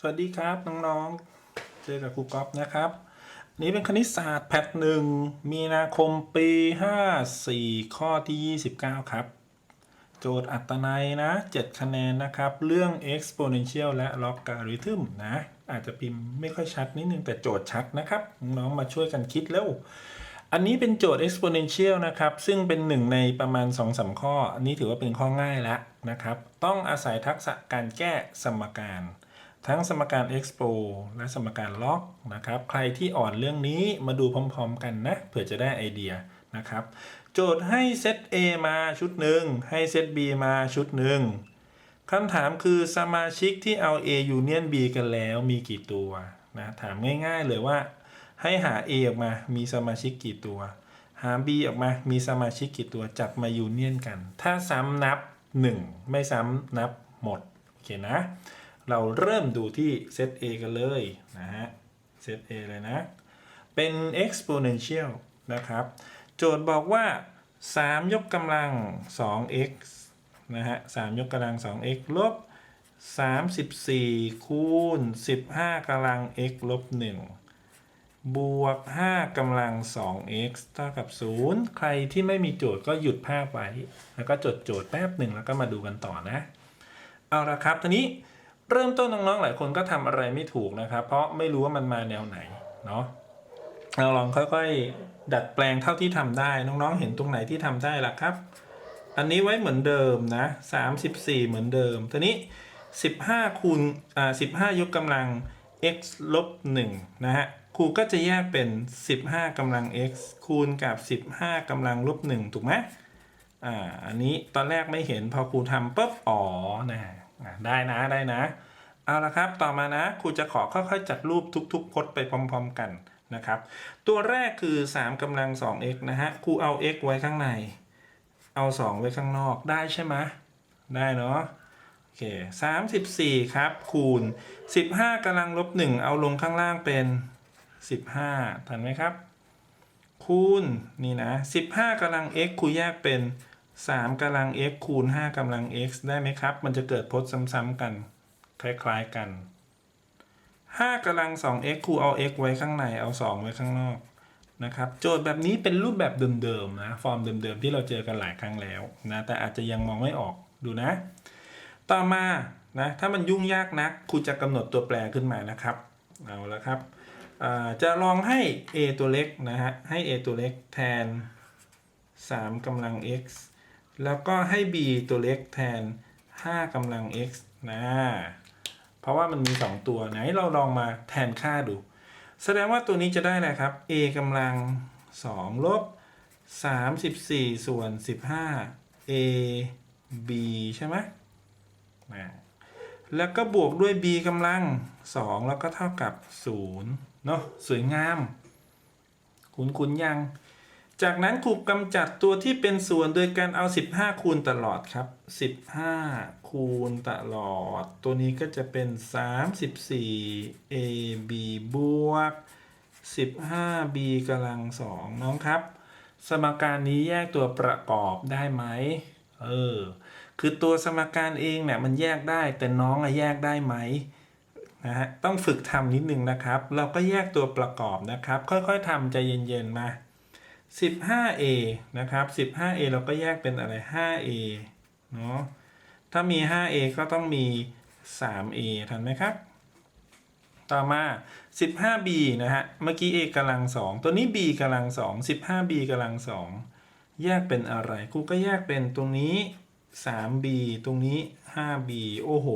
สวัสดีครับน้องๆ เจอกับครูก๊อฟนะครับ นี่เป็นคณิตศาสตร์แพทหนึ่งมีนาคมปี 54 ข้อที่ 29 ครับ โจทย์อัตนัยนะ 7 คะแนนนะครับ เรื่อง exponential และ logarithm นะ อาจจะพิมพ์ไม่ค่อยชัดนิดนึงแต่โจทย์ชัดนะครับ น้องๆมาช่วยกันคิดเร็วอันนี้เป็นโจทย์ exponential นะครับ ซึ่งเป็นหนึ่งในประมาณ 2-3 ข้อ อันนี้ถือว่าเป็นข้อง่ายแล้วนะครับ ต้องอาศัยทักษะการแก้สมการ ทั้งสมการ expo และสมการ log นะครับ ใครที่อ่อนเรื่องนี้มาดูพร้อมๆกันนะ เผื่อจะได้ไอเดียนะครับ โจทย์ให้เซต A มาชุดหนึ่ง ให้เซต B มาชุดหนึ่งคำถามคือสมาชิกที่เอา A union B กันแล้วมีกี่ตัวนะ ถามง่ายๆเลยว่า ให้หา A ออกมา มีสมาชิกกี่ตัว หา B ออกมา มีสมาชิกกี่ตัว จับมายูเนียนกัน ถ้าซ้ำนับ 1 ไม่ซ้ำนับหมด โอเคนะ เราเริ่มดูที่เซต A กันเลยนะฮะเซต A เลยนะ เป็น exponential นะครับ โจทย์บอกว่า 3 ยกกำลัง 2x นะฮะ3ยกกำลัง 2x ลบ 34 คูณ 15กำลัง x ลบ 1 บวก 5กำลัง 2x เท่ากับ 0 ใครที่ไม่มีโจทย์ก็หยุดภาพไว้ แล้วก็จดโจทย์แป๊บหนึ่งแล้วก็มาดูกันต่อนะ เอาละครับทีนี้ เริ่มต้นน้องๆหลายคนก็ทำอะไรไม่ถูกนะครับ เพราะไม่รู้ว่ามันมาแนวไหนเนาะเราลองค่อยๆ ดัดแปลงเท่าที่ทำได้น้องๆ เห็นตรงไหนที่ทำได้ล่ะครับ อันนี้ไว้เหมือนเดิมนะ34 เหมือนเดิมทีนี้ 15คูณอ่า15 ยกกำลัง x ลบ1นะฮะครูก็จะแยกเป็น 15กำลัง x คูณกับ 15กำลังลบ1ถูกไหมอ่าอันนี้ตอนแรกไม่เห็นพอครูทำปุ๊บอ๋อนะอะ ได้นะได้นะ เอาละครับ ต่อมานะครูจะขอค่อยๆ จัดรูปทุกๆพจน์ไปพร้อม ๆ กันนะครับ ตัวแรกคือ 3กำลัง 2x นะฮะครูเอา x ไว้ข้างใน เอา 2 ไว้ข้างนอกได้ใช่ไหมได้เนาะโอเค34ครับ คูณ15กำลังลบ1เอาลงข้างล่างเป็น15ทันไหมครับ คูณนี่นะ15กำลัง x ครูแยกเป็น 3กำลัง x คูณ 5กำลัง x ได้ไหมครับ มันจะเกิดพจน์ซ้ำๆกัน คล้ายๆกัน 5กำลัง 2x ครูเอา x ไว้ข้างในเอา 2 ไว้ข้างนอกนะครับโจทย์แบบนี้เป็นรูปแบบเดิมๆนะฟอร์มเดิมๆที่เราเจอกันหลายครั้งแล้วนะแต่อาจจะยังมองไม่ออกดูนะ ต่อมานะถ้ามันยุ่งยากนักครูจะกำหนดตัวแปรขึ้นมานะครับเอาละครับจะลองให้ a ตัวเล็กนะฮะให้ a ตัวเล็กแทน 3กำลัง x แล้วก็ให้ b ตัวเล็กแทน 5กำลัง x นะ เพราะว่ามันมี 2 ตัวไหนเราลองมาแทนค่าดู แสดงว่าตัวนี้จะได้อะไรครับ a กำลัง 2 ลบ 34 ส่วน 15 a b ใช่ไหมนะแล้วก็บวกด้วย b กำลัง 2 แล้วก็เท่ากับ 0 เนาะสวยงาม คุณคุณยัง จากนั้นครูกำจัดตัวที่เป็นส่วนโดยการเอา 15 คูณตลอดครับ 15 คูณตลอด ตัวนี้ก็จะเป็น 34 ab บวก 15b กำลัง2น้องครับ สมการนี้แยกตัวประกอบได้ไหมเออ คือตัวสมการเองเนี่ยมันแยกได้แต่น้องอะแยกได้ไหมนะฮะต้องฝึกทำนิดนึงนะครับ เราก็แยกตัวประกอบนะครับ ค่อยๆทำใจเย็นๆมา 15a นะครับ 15a เราก็แยกเป็นอะไร 5a เนาะ ถ้ามี 5a ก็ต้องมี 3a ทันไหมครับ ต่อมา 15b นะฮะ เมื่อกี้ a กำลัง2ตัวนี้ b กำลัง2 15b กำลัง2แยกเป็นอะไรครูก็แยกเป็นตรงนี้ 3b ตรงนี้ 5b โอ้โห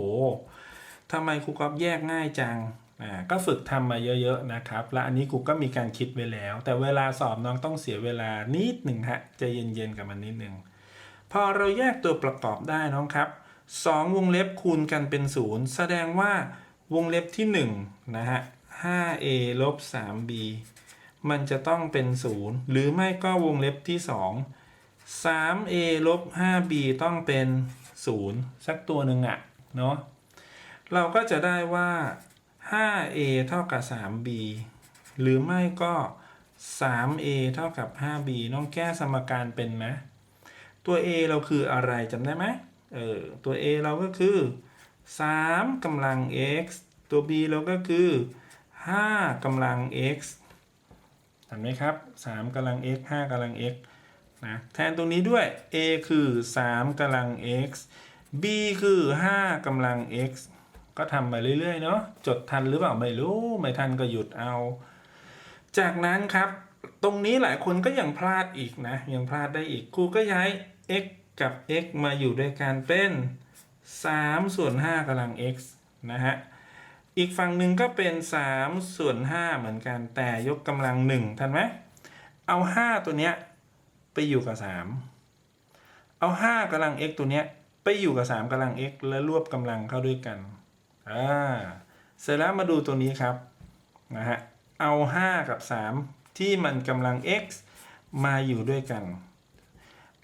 ทำไมครูก๊อฟแยกง่ายจัง อ่าก็ฝึกทำมาเยอะๆนะครับ และอันนี้ครูก็มีการคิดไว้แล้ว แต่เวลาสอบน้องต้องเสียเวลานิดหนึ่งฮะใจเย็นๆกับมันนิดหนึ่งพอเราแยกตัวประกอบได้น้องครับ 2 วงเล็บคูณกันเป็น 0 แสดงว่าวงเล็บที่1นะฮะ 5a ลบ 3b มันจะต้องเป็น 0 หรือไม่ก็วงเล็บที่ 2 3a ลบ 5b ต้องเป็น 0 สักตัวหนึ่งอะเนาะเราก็จะได้ว่า 5a เท่ากับ 3b หรือไม่ก็ 3a เท่ากับ 5b น้องแก้สมการเป็นไหมตัว a เราคืออะไรจำได้ไหมเออตัว a เราก็คือ 3กำลัง x ตัว b เราก็คือ 5กำลัง x เห็นไหมครับ3กำลัง x 5กำลัง x นะแทนตรงนี้ด้วย a คือ 3กำลัง x b คือ 5กำลัง x ก็ทำไปเรื่อยๆเนาะจดทันหรือเปล่าไม่รู้ไม่ทันก็หยุดเอา จากนั้นครับ ตรงนี้หลายคนก็ยังพลาดอีกนะ ยังพลาดได้อีกครูก็ย้าย x กับ x มาอยู่ด้วยกันเป็น3ส่วน5กำลัง x นะฮะอีกฝั่งหนึ่งก็เป็น3ส่วน5เหมือนกันแต่ยกกำลัง 1 ทันไหมเอา 5 ตัวเนี้ยไปอยู่กับ 3 เอา 5กำลัง x ตัวเนี้ยไปอยู่กับ 3กำลัง x แล้วรวบกำลังเข้าด้วยกัน อ่าเสร็จแล้วมาดูตัวนี้ครับนะฮะเอา 5 กับ 3 ที่มันกำลัง x มาอยู่ด้วยกัน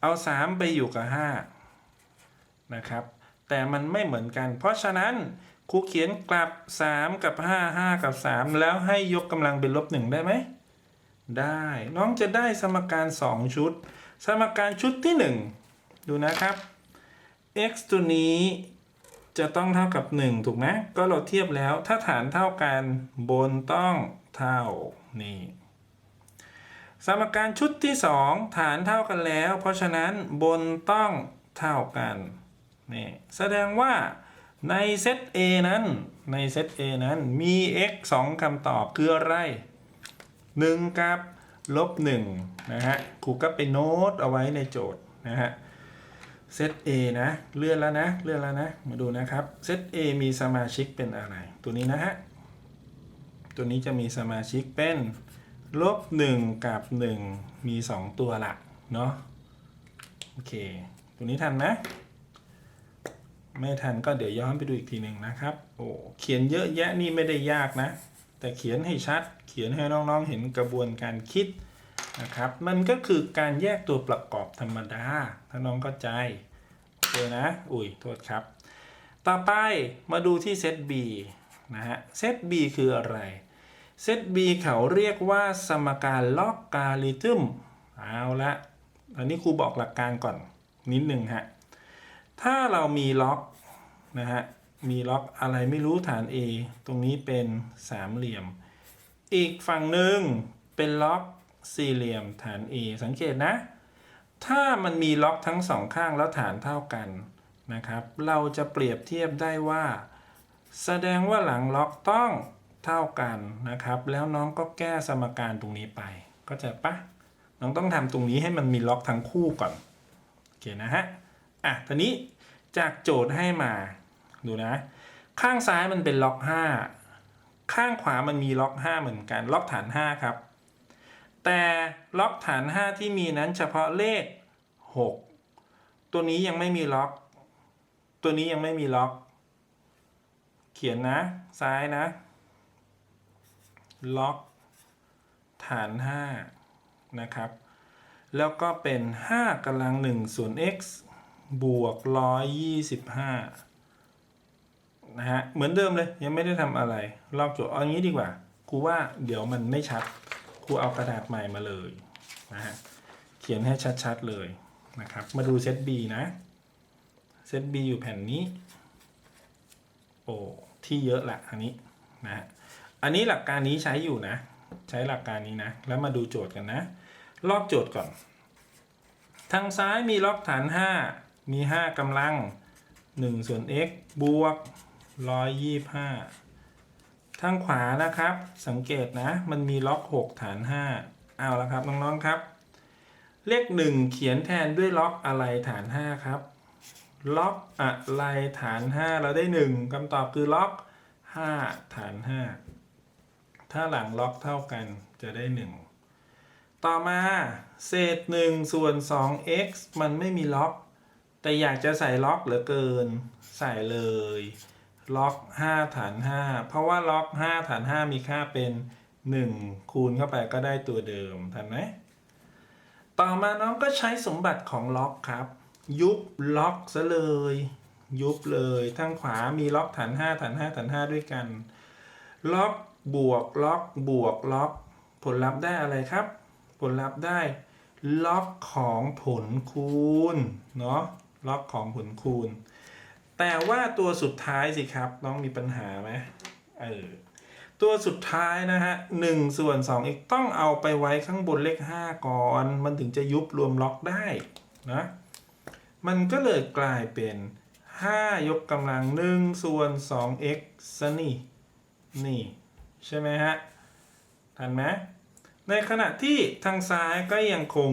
เอา 3 ไปอยู่กับ 5 นะครับ แต่มันไม่เหมือนกัน เพราะฉะนั้นครูเขียนกลับ 3 กับ 5 5 กับ 3 แล้วให้ยกกำลังเป็นลบ 1 ได้ไหม ได้ น้องจะได้สมการ 2 ชุด สมการชุดที่ 1 ดูนะครับ x ตัวนี้ จะต้องเท่ากับ 1 ถูกไหมก็เราเทียบแล้วถ้าฐานเท่ากันบนต้องเท่านี่สมการชุดที่ 2 ฐานเท่ากันแล้ว เพราะฉะนั้นบนต้องเท่ากันนี่แสดงว่าในเซต A นั้นในเซต A นั้นมี x 2คำตอบคืออะไร 1 กับลบ1นะฮะครูก็ไปโน้ตเอาไว้ในโจทย์นะฮะ เซต A นะ เลื่อนแล้วนะ เลื่อนแล้วนะ มาดูนะครับ เซต A มีสมาชิกเป็นอะไร ตัวนี้นะฮะ ตัวนี้จะมีสมาชิกเป็นลบ1กับ 1 มี 2 ตัวละเนาะ โอเค ตัวนี้ทันไหมไม่ทันก็เดี๋ยวย้อนไปดูอีกทีหนึ่งนะครับ โอ้ เขียนเยอะแยะนี่ไม่ได้ยากนะ แต่เขียนให้ชัด เขียนให้น้องๆเห็นกระบวนการคิด นะครับ มันก็คือการแยกตัวประกอบธรรมดา ถ้าน้องเข้าใจโอเคนะ อุ้ยโทษครับ ต่อไปมาดูที่เซต B นะฮะ เซต B คืออะไร เซต B เขาเรียกว่าสมการล็อกการิทึม เอาละอันนี้ครูบอกหลักการก่อนนิดหนึ่งฮะ ถ้าเรามีล็อกนะฮะ มีล็อกอะไรไม่รู้ฐาน A ตรงนี้เป็นสามเหลี่ยม อีกฝั่งหนึ่งเป็นล็อก สี่เหลี่ยมฐาน A สังเกตนะ ถ้ามันมีล็อกทั้งสองข้างแล้วฐานเท่ากันนะครับ เราจะเปรียบเทียบได้ว่า แสดงว่าหลังล็อกต้องเท่ากันนะครับ แล้วน้องก็แก้สมการตรงนี้ไป ก็จะปะน้องต้องทำตรงนี้ให้มันมีล็อกทั้งคู่ก่อนโอเคนะฮะอะทีนี้จากโจทย์ให้มาดูนะ ข้างซ้ายมันเป็นล็อก 5 ข้างขวามันมีล็อก 5 เหมือนกัน ล็อกฐาน 5 ครับ แต่ล็อกฐาน 5 ที่มีนั้นเฉพาะเลข 6 ตัวนี้ยังไม่มีล็อก ตัวนี้ยังไม่มีล็อก เขียนนะ ซ้ายนะ ล็อกฐาน 5 นะครับ แล้วก็เป็น 5กำลัง1ส่วน x บวก 125 นะฮะ เหมือนเดิมเลย ยังไม่ได้ทำอะไร ลอกโจทย์เอางี้ดีกว่าครูว่าเดี๋ยวมันไม่ชัด รูเอากระดาษใหม่มาเลยนะฮะเขียนให้ชัดๆเลยนะครับ มาดูเซต B นะ เซต B อยู่แผ่นนี้ โอ้ ที่เยอะละอันนี้นะฮะอันนี้หลักการนี้ใช้อยู่นะ ใช้หลักการนี้นะ แล้วมาดูโจทย์กันนะลอกโจทย์ก่อน ทางซ้ายมีล็อกฐาน 5 มี 5กำลัง1ส่วน x บวก125 ทางขวานะครับ สังเกตนะ มันมีล็อก 6 ฐาน 5 เอาละครับน้องๆครับ เลข 1 เขียนแทนด้วยล็อกอะไรฐาน 5 ครับ ล็อกอะไรฐาน 5 เราได้ 1คำตอบคือล็อก 5 ฐาน 5 ถ้าหลังล็อกเท่ากันจะได้ 1 ต่อมา เศษ 1 ส่วน 2x มันไม่มีล็อก แต่อยากจะใส่ล็อกเหลือเกิน ใส่เลย ล็อก5ฐาน5 เพราะว่าล็อก5ฐาน 5 มีค่าเป็น 1 คูณเข้าไปก็ได้ตัวเดิมทันไหมต่อมาน้องก็ใช้สมบัติของล็อกครับ ยุบล็อกซะเลย ยุบเลยทางขวามีล็อกฐาน5ฐาน5ฐาน5ด้วยกัน ล็อกบวกล็อกบวกล็อกผลลัพธ์ได้อะไรครับ ผลลัพธ์ได้ ล็อกของผลคูณเนาะล็อกของผลคูณ แต่ว่าตัวสุดท้ายสิครับน้องมีปัญหาไหมเออตัวสุดท้ายนะฮะหนึ่งส่วนสองอีกต้องเอาไปไว้ข้างบนเลขห้าก่อน มันถึงจะยุบรวมล็อกได้นะมันก็เลยกลายเป็น 5 ยกกำลัง1ส่วน 2x ซะนี่นี่ ใช่ไหมฮะ ทันไหมในขณะที่ทางซ้ายก็ยังคง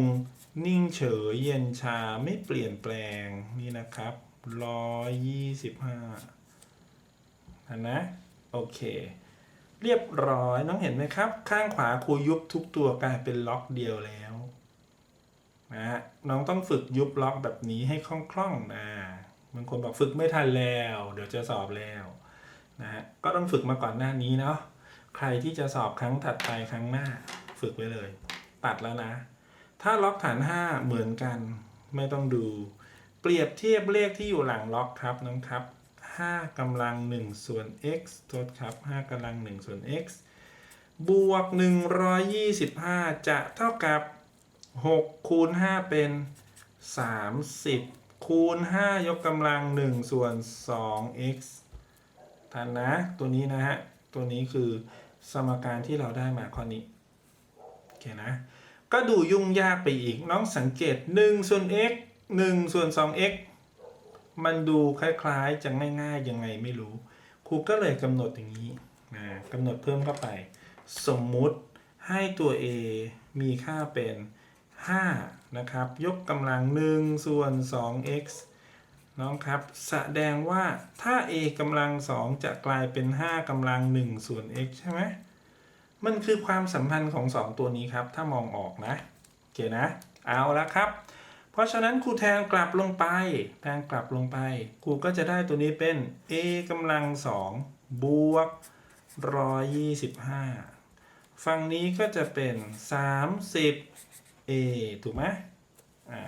นิ่งเฉยเย็นชาไม่เปลี่ยนแปลงนี่นะครับ 125ทันนะ โอเค เรียบร้อยน้องเห็นไหมครับ ข้างขวาครูยุบทุกตัวกลายเป็นล็อกเดียวแล้วนะฮะน้องต้องฝึกยุบล็อกแบบนี้ให้คล่องๆนะบางคนบอกฝึกไม่ทันแล้ว เดี๋ยวจะสอบแล้วนะฮะก็ต้องฝึกมาก่อนหน้านี้เนาะใครที่จะสอบครั้งถัดไปครั้งหน้า ฝึกไว้เลย ตัดแล้วนะ ถ้าล็อกฐาน 5 เหมือนกันไม่ต้องดู เปรียบเทียบเลขที่อยู่หลังล็อกครับน้องครับ5กำลัง1ส่วน x โทษครับ5กำลัง1ส่วน x บวก 125 จะเท่ากับ 6 คูณ 5 เป็น 30 คูณ 5 ยกกำลัง 1 ส่วน 2x ทันนะ ตัวนี้นะฮะ ตัวนี้คือสมการที่เราได้มาข้อนี้ โอเคนะ ก็ดูยุ่งยากไปอีก น้องสังเกต 1 ส่วน x 1ส่วน 2x มันดูคล้ายๆ จะง่ายๆยังไงไม่รู้ ครูก็เลยกำหนดอย่างนี้นะกำหนดเพิ่มเข้าไป สมมุติให้ตัว a มีค่าเป็น 5 นะครับ ยกกำลัง 1 ส่วน 2x น้องครับ แสดงว่าถ้า a กำลัง 2 จะกลายเป็น 5กำลัง 1 ส่วน x ใช่ไหมมันคือความสัมพันธ์ของ 2 ตัวนี้ครับ ถ้ามองออกนะโอเคนะ เอาละครับ เพราะฉะนั้นครูแทนกลับลงไปแทนกลับลงไปครูก็จะได้ตัวนี้เป็น a กำลัง2บวก125ฝั่งนี้ก็จะเป็น30 a ถูกไหมอ่า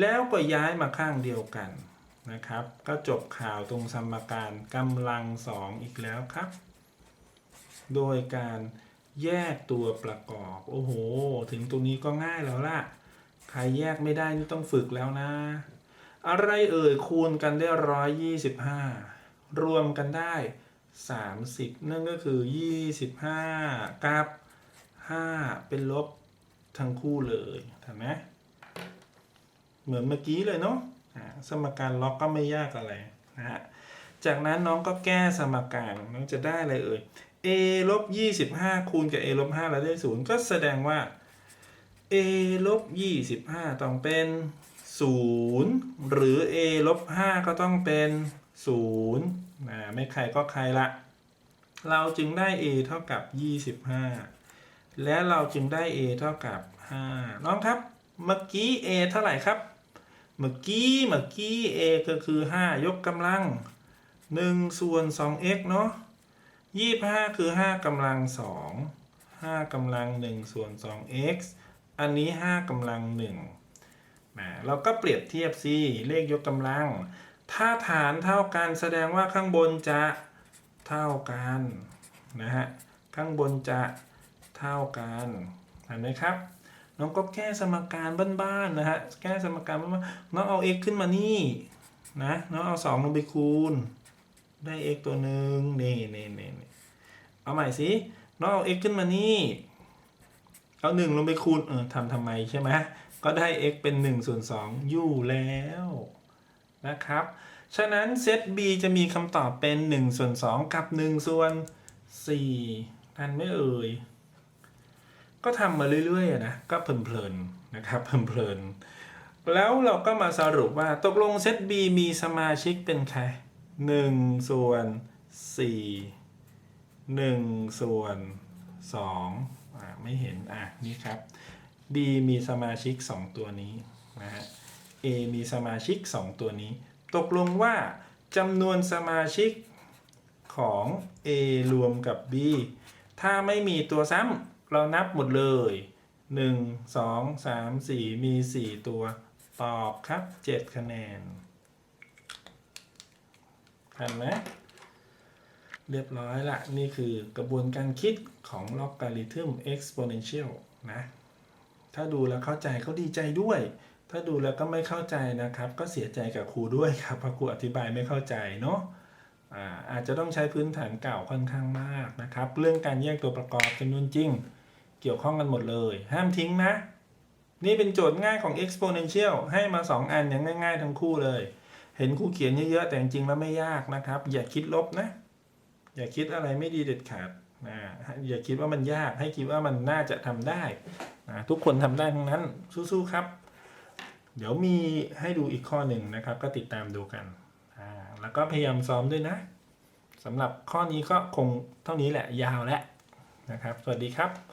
แล้วก็ย้ายมาข้างเดียวกันนะครับ ก็จบข่าวตรงสมการกำลัง2อีกแล้วครับ โดยการแยกตัวประกอบ โอ้โห ถึงตรงนี้ก็ง่ายแล้วล่ะ ใครแยกไม่ได้นี่ต้องฝึกแล้วนะ อะไรเอ่ยคูณกันได้ร้อยยี่สิบห้ารวมกันได้สามสิบนั่นก็คือยี่สิบห้ากับห้าเป็นลบทั้งคู่เลยเห็นไหมเหมือนเมื่อกี้เลยเนาะสมการล็อกก็ไม่ยากอะไรนะฮะจากนั้นน้องก็แก้สมการน้องจะได้อะไรเอ่ย a ลบยี่สิบห้าคูณกับ a ลบห้าแล้วได้ศูนย์ก็แสดงว่า a ลบยี่สิบห้าต้องเป็นศูนย์หรือ a ลบห้าก็ต้องเป็นศูนย์นะไม่ใครก็ใครละ เราจึงได้ a เท่ากับยี่สิบห้าและเราจึงได้ a เท่ากับห้าน้องครับ เมื่อกี้ a เท่าไหร่ครับ เมื่อกี้ เมื่อกี้ a ก็คือ5ยกกำลัง1ส่วน 2x เนาะ25คือ5กำลัง2 5กำลัง1ส่วน 2x อั อันนี้ 5กำลัง1นะเราก็เปรียบเทียบสิเลขยกกำลัง ถ้าฐานเท่ากันแสดงว่าข้างบนจะเท่ากันนะฮะข้างบนจะเท่ากันเห็นไหมครับน้องก็แก้สมการบ้านๆนะฮะแก้สมการบ้านๆน้องเอา x ขึ้นมานี่นะน้องเอา 2 ลงไปคูณ ได้ x ตัวหนึ่งนี่นี่นี่เอาใหม่สิน้องเอา x ขึ้นมานี่ เอา1ลงไปคูณเออทำทำไมใช่ไหมก็ได้ x เป็น1ส่วน2อยู่แล้วนะครับ ฉะนั้นเซต b จะมีคำตอบเป็น1ส่วน2กับ1ส่วน4ทันไม่เอ่ย ก็ทำมาเรื่อยๆนะ ก็เพลินๆนะครับเพลินๆ แล้วเราก็มาสรุปว่าตกลงเซต B มีสมาชิกเป็นใคร1ส่วน4 1ส่วน2อ่า ไม่เห็น อะ นี่ครับ B มีสมาชิก 2 ตัวนี้นะฮะ A มีสมาชิก 2 ตัวนี้ ตกลงว่าจำนวนสมาชิกของ A รวมกับ B ถ้าไม่มีตัวซ้ำเรานับหมดเลย 1 2 3 4 มี 4 ตัว ตอบครับ 7 คะแนนทันไหม เรียบร้อยละ นี่คือกระบวนการคิดของล็อกการิทึม exponential นะ ถ้าดูแล้วเข้าใจก็ดีใจด้วย ถ้าดูแล้วก็ไม่เข้าใจนะครับ ก็เสียใจกับครูด้วยครับเพราะครูอธิบายไม่เข้าใจเนาะอาอาจจะต้องใช้พื้นฐานเก่าค่อนข้างมากนะครับ เรื่องการแยกตัวประกอบจำนวนจริง เกี่ยวข้องกันหมดเลย ห้ามทิ้งนะ นี่เป็นโจทย์ง่ายของ exponential ให้มา 2 อันอย่างง่าย ๆ ทั้งคู่เลย เห็นครูเขียนเยอะๆ แต่จริงๆแล้วไม่ยากนะครับ อย่าคิดลบนะ อย่าคิดอะไรไม่ดีเด็ดขาดนะอย่าคิดว่ามันยากให้คิดว่ามันน่าจะทำได้นะทุกคนทำได้ทั้งนั้นสู้ๆครับ เดี๋ยวมีให้ดูอีกข้อหนึ่งนะครับ ก็ติดตามดูกันแล้วก็พยายามซ้อมด้วยนะสำหรับข้อนี้ก็คงเท่านี้แหละยาวแล้วนะครับ สวัสดีครับ